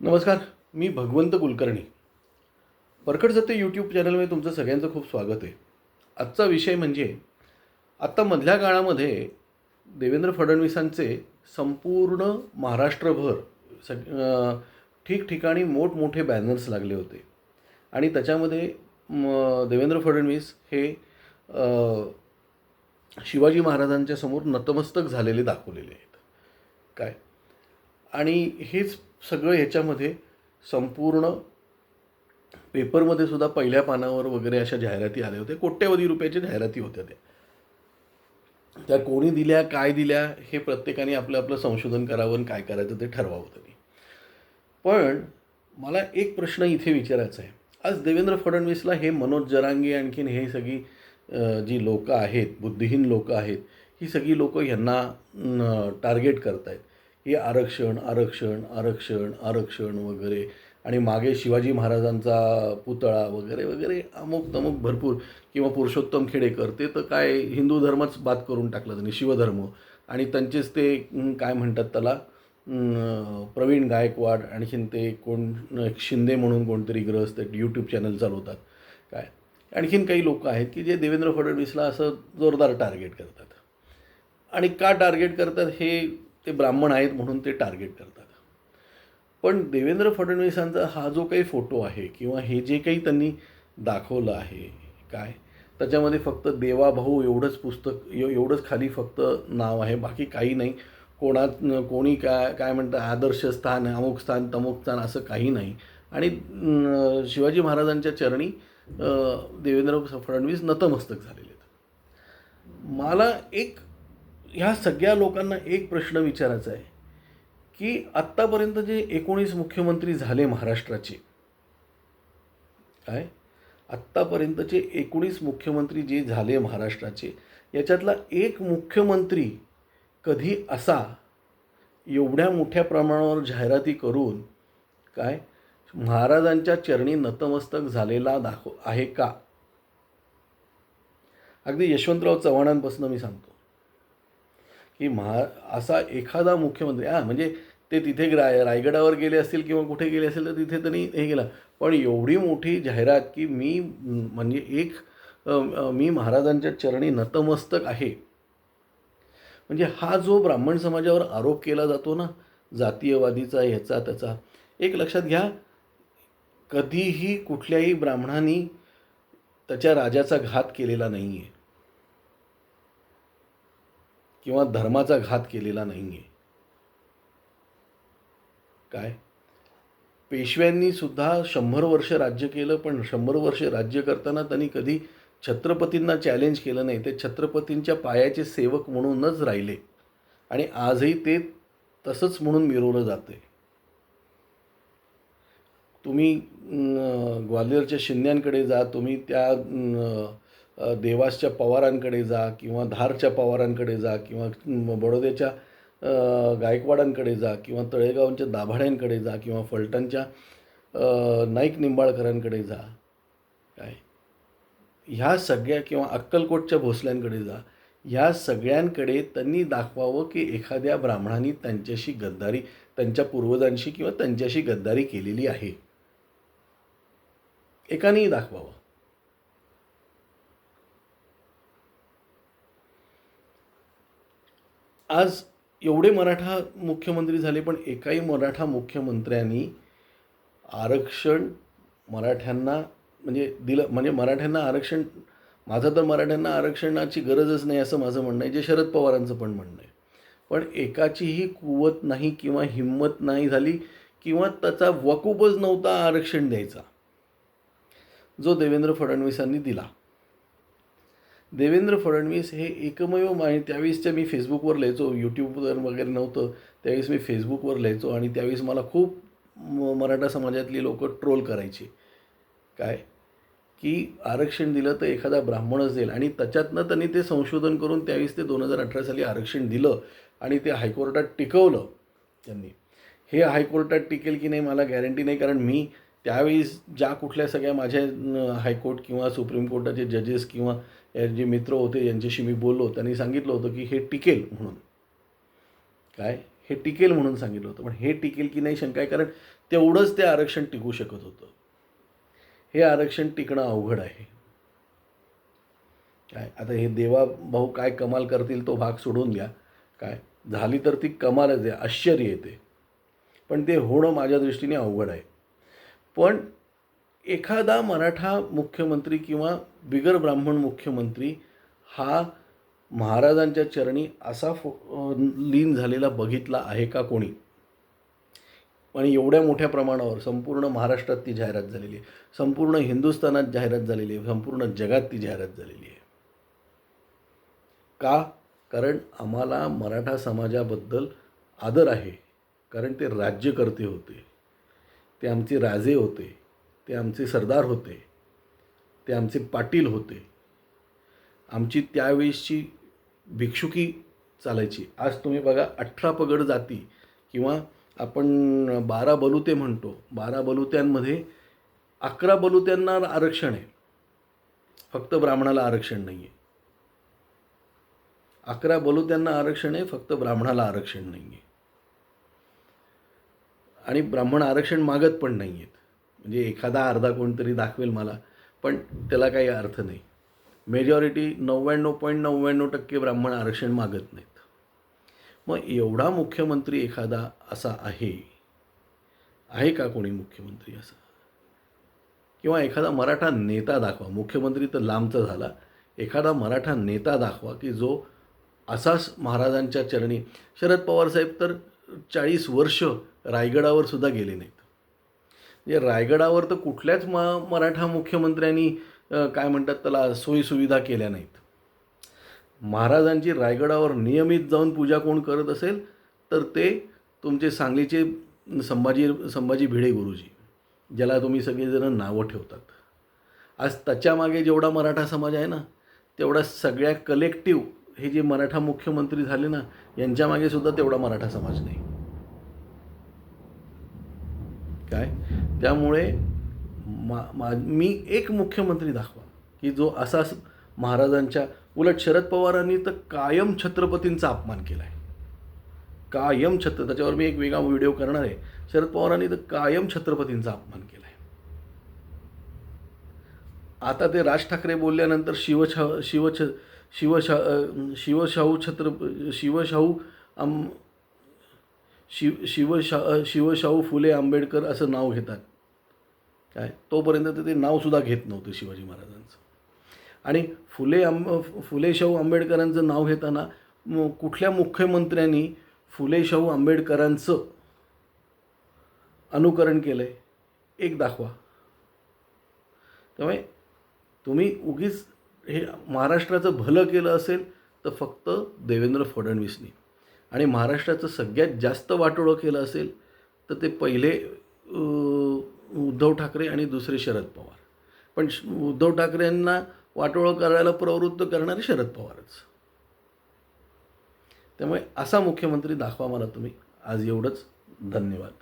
नमस्कार मी भगवंत कुलकर्णी. परखड सत्य यूट्यूब चॅनलमध्ये तुमचं सगळ्यांचं खूप स्वागत आहे. आजचा विषय म्हणजे आत्ता मधल्या काळामध्ये देवेंद्र फडणवीसांचे संपूर्ण महाराष्ट्रभर सग ठिकठिकाणी मोठमोठे बॅनर्स लागले होते. आणि त्याच्यामध्ये देवेंद्र फडणवीस हे शिवाजी महाराजांच्या समोर नतमस्तक झालेले दाखवलेले आहेत. काय? आणि हेच सगळं ह्याच्यामध्ये संपूर्ण पेपरमध्ये सुद्धा पहिल्या पानावर वगैरे अशा जाहिराती आल्या होत्या. कोट्यवधी रुपयाच्या जाहिराती होत्या त्या. त्या कोणी दिल्या काय दिल्या हे प्रत्येकाने आपलं आपलं संशोधन करावं आणि काय करायचं ते ठरवावं त्यांनी. पण मला एक प्रश्न इथे विचारायचा आहे. आज देवेंद्र फडणवीसला हे मनोज जरांगे आणखीन हे सगळी जी लोकं आहेत बुद्धिहीन लोकं आहेत ही सगळी लोकं ह्यांना टार्गेट करत आहेत हे आरक्षण आरक्षण आरक्षण आरक्षण वगैरे. आणि मागे शिवाजी महाराजांचा पुतळा वगैरे वगैरे अमुक तमुक भरपूर. किंवा पुरुषोत्तम खेडेकर ते तर काय हिंदू धर्मच बाद करून टाकला त्यांनी शिवधर्म. आणि त्यांचेच ते काय म्हणतात त्याला प्रवीण गायकवाड आणखीन ते कोण एक शिंदे म्हणून कोणतरी ग्रहस्थ यूट्यूब चॅनल चालवतात. काय? आणखीन काही लोक आहेत की जे देवेंद्र फडणवीसला असं जोरदार टार्गेट करतात. आणि का टार्गेट करतात हे ते ब्राह्मण आहेत म्हणून ते टार्गेट करतात. पण देवेंद्र फडणवीसांचा हा जो काही फोटो आहे किंवा हे जे काही त्यांनी दाखवलं आहे काय? त्याच्यामध्ये फक्त देवाभाऊ एवढंच पुस्तक एवढंच खाली फक्त नाव आहे बाकी काही नाही. कोणात कोणी काय काय म्हणतं आदर्श स्थान अमुक स्थान तमुक स्थान असं काही नाही. आणि शिवाजी महाराजांच्या चरणी देवेंद्र फडणवीस नतमस्तक झालेले आहेत. मला एक ह्या सगळ्या लोकांना एक प्रश्न विचारायचा आहे की आत्तापर्यंत जे एकोणीस मुख्यमंत्री झाले महाराष्ट्राचे काय? आत्तापर्यंतचे एकोणीस मुख्यमंत्री जे झाले महाराष्ट्राचे याच्यातला एक मुख्यमंत्री कधी असा एवढ्या मोठ्या प्रमाणावर जाहिराती करून काय? महाराजांच्या चरणी नतमस्तक झालेला दाखव आहे का? अगदी यशवंतराव चव्हाणांपासून मी सांगतो. की महा असा एखादा मुख्यमंत्री हां म्हणजे ते तिथे राय रायगडावर गेले असतील किंवा कुठे गेले असेल तर तिथे त्यांनी हे केलं. पण एवढी मोठी जाहिरात की मी म्हणजे एक मी महाराजांच्या चरणी नतमस्तक आहे. म्हणजे हा जो ब्राह्मण समाजावर आरोप केला जातो ना जातीयवादीचा ह्याचा त्याचा एक लक्षात घ्या कधीही कुठल्याही ब्राह्मणांनी त्याच्या राजाचा घात केलेला नाही आहे किंवा धर्माचा घात केलेला नाही आहे काय? पेशव्यांनी सुद्धा शंभर वर्ष राज्य केलं पण शंभर वर्ष राज्य करताना त्यांनी कधी छत्रपतींना चॅलेंज केलं नाही. ते छत्रपतींच्या पायाचे सेवक म्हणूनच राहिले. आणि आजही ते तसंच म्हणून मिरवलं जाते तुम्ही अं, ग्वाल्हेरच्या शिंद्यांकडे जा तुम्ही त्या देवासच्या पवारांकडे जा किंवा धारच्या पवारांकडे जा किंवा बडोद्याच्या गायकवाडांकडे जा किंवा तळेगावच्या दाभाड्यांकडे जा किंवा फलटणच्या नाईक निंबाळकरांकडे जा. काय? ह्या सगळ्या किंवा अक्कलकोटच्या भोसल्यांकडे जा. ह्या सगळ्यांकडे त्यांनी दाखवावं की एखाद्या ब्राह्मणांनी त्यांच्याशी गद्दारी त्यांच्या पूर्वजांशी किंवा त्यांच्याशी गद्दारी केलेली आहे. एकानेही दाखवावं. आज एवढे मराठा मुख्यमंत्री झाले पण एकाही मराठा मुख्यमंत्र्यांनी आरक्षण मराठ्यांना म्हणजे दिलं म्हणजे मराठ्यांना आरक्षण माझं तर मराठ्यांना आरक्षणाची गरजच नाही असं माझं म्हणणं आहे जे शरद पवारांचं पण म्हणणं आहे. पण एकाचीही कुवत नाही किंवा हिंमत नाही झाली किंवा त्याचा वकूबच नव्हता आरक्षण द्यायचा जो देवेंद्र फडणवीसांनी दिला. देवेंद्र फडणवीस हे एकमेव माहिती त्यावेळेसच्या मी फेसबुकवर लिहायचो यूट्यूबवर वगैरे नव्हतं. त्यावेळेस मी फेसबुकवर लिहायचो आणि त्यावेळेस मला खूप म- मराठा समाजातली लोक ट्रोल करायची. काय? की आरक्षण दिलं तर एखादा ब्राह्मणच देईल. आणि त्याच्यातनं त्यांनी ते संशोधन करून त्यावेळेस ते दोन हजार अठरा साली आरक्षण दिलं आणि ते हायकोर्टात टिकवलं त्यांनी. हे हायकोर्टात टिकेल की नाही मला गॅरंटी नाही कारण मी त्यावेळेस ज्या कुठल्या सगळ्या माझ्या हायकोर्ट किंवा सुप्रीम कोर्टाचे जजेस किंवा जे मित्र होते यांच्याशी मी बोललो त्यांनी सांगितलं होतं की हे टिकेल म्हणून. काय? हे टिकेल म्हणून सांगितलं होतं. पण हे टिकेल की नाही शंका आहे? कारण तेवढंच ते आरक्षण टिकू शकत होतं. हे आरक्षण टिकणं अवघड आहे. काय? आता हे देवा भाऊ काय कमाल करतील तो भाग सोडून द्या. काय? झाली तर ती कमालच आहे आश्चर्य येते पण ते होणं माझ्या दृष्टीने अवघड आहे. पण एखादा मराठा मुख्यमंत्री किंवा बिगर ब्राह्मण मुख्यमंत्री हा महाराजांच्या चरणी असा फो लीन झालेला बघितला आहे का कोणी? आणि एवढ्या मोठ्या प्रमाणावर संपूर्ण महाराष्ट्रात ती जाहिरात झालेली आहे. संपूर्ण हिंदुस्थानात जाहिरात झालेली आहे. संपूर्ण जगात ती जाहिरात झालेली आहे. का? कारण आम्हाला मराठा समाजाबद्दल आदर आहे. कारण ते राज्यकर्ते होते. ते आमचे राजे होते. ते आमचे सरदार होते. ते आमचे पाटील होते. आमची त्यावेळेसची भिक्षुकी चालायची. आज तुम्ही बघा अठरा पगड जाती किंवा आपण बारा बलुते म्हणतो. बारा बलुत्यांमध्ये अकरा बलुत्यांना आरक्षण आहे. फक्त ब्राह्मणाला आरक्षण नाही आहे अकरा बलुत्यांना आरक्षण आहे फक्त ब्राह्मणाला आरक्षण नाही आहे आणि ब्राह्मण आरक्षण मागत पण नाही आहेत म्हणजे एखादा अर्धा कोणतरी दाखवेल मला पण त्याला काही अर्थ नाही. मेजॉरिटी नव्याण्णव पॉईंट नव्याण्णव टक्के ब्राह्मण आरक्षण मागत नाहीत. मग एवढा मुख्यमंत्री एखादा असा आहे आहे का कोणी मुख्यमंत्री असा? किंवा एखादा मराठा नेता दाखवा मुख्यमंत्री तर लांबचा झाला एखादा मराठा नेता दाखवा की जो असाच महाराजांच्या चरणी शरद पवार साहेब तर चाळीस वर्ष रायगडावर सुद्धा गेले नाहीत. म्हणजे रायगडावर तर कुठल्याच म मराठा मुख्यमंत्र्यांनी काय म्हणतात त्याला सोयीसुविधा केल्या नाहीत. महाराजांची रायगडावर नियमित जाऊन पूजा कोण करत असेल तर ते तुमचे सांगलीचे संभाजी संभाजी भिडे गुरुजी ज्याला तुम्ही सगळेजण नावं ठेवतात. आज त्याच्यामागे जेवढा मराठा समाज आहे ना तेवढा सगळ्या कलेक्टिव्ह हे जे मराठा मुख्यमंत्री झाले ना यांच्यामागे सुद्धा तेवढा मराठा समाज नाही. काय? त्यामुळे मा मा मी एक मुख्यमंत्री दाखवा की जो असाच महाराजांच्या उलट शरद पवारांनी तर कायम छत्रपतींचा अपमान केला आहे कायम छत्र त्याच्यावर मी एक वेगळा व्हिडिओ करणार आहे. शरद पवारांनी तर कायम छत्रपतींचा अपमान केला आहे आता ते राज ठाकरे बोलल्यानंतर शिवछा शिवछ शिवशा शिवशाहू छत्र शिवशाहू आम शिव शिवशा शिवशाहू फुले आंबेडकर असं नाव घेतात. काय? तोपर्यंत तर ते नावसुद्धा घेत नव्हते शिवाजी महाराजांचं. आणि फुले आंब फुले शाहू आंबेडकरांचं नाव घेताना म- कुठल्या मुख्यमंत्र्यांनी फुले शाहू आंबेडकरांचं अनुकरण केलं आहे एक दाखवा. त्यामुळे तुम्ही उगीच हे महाराष्ट्राचं भलं केलं असेल तर फक्त देवेंद्र फडणवीसनी. आणि महाराष्ट्राचं सगळ्यात जास्त वाटोळं केलं असेल तर ते पहिले उद्धव ठाकरे आणि दुसरे शरद पवार. पण उद्धव ठाकरेंना वाटोळं करायला प्रवृत्त करणारे शरद पवारच. त्यामुळे असा मुख्यमंत्री दाखवा मला तुम्ही. आज एवढंच. धन्यवाद.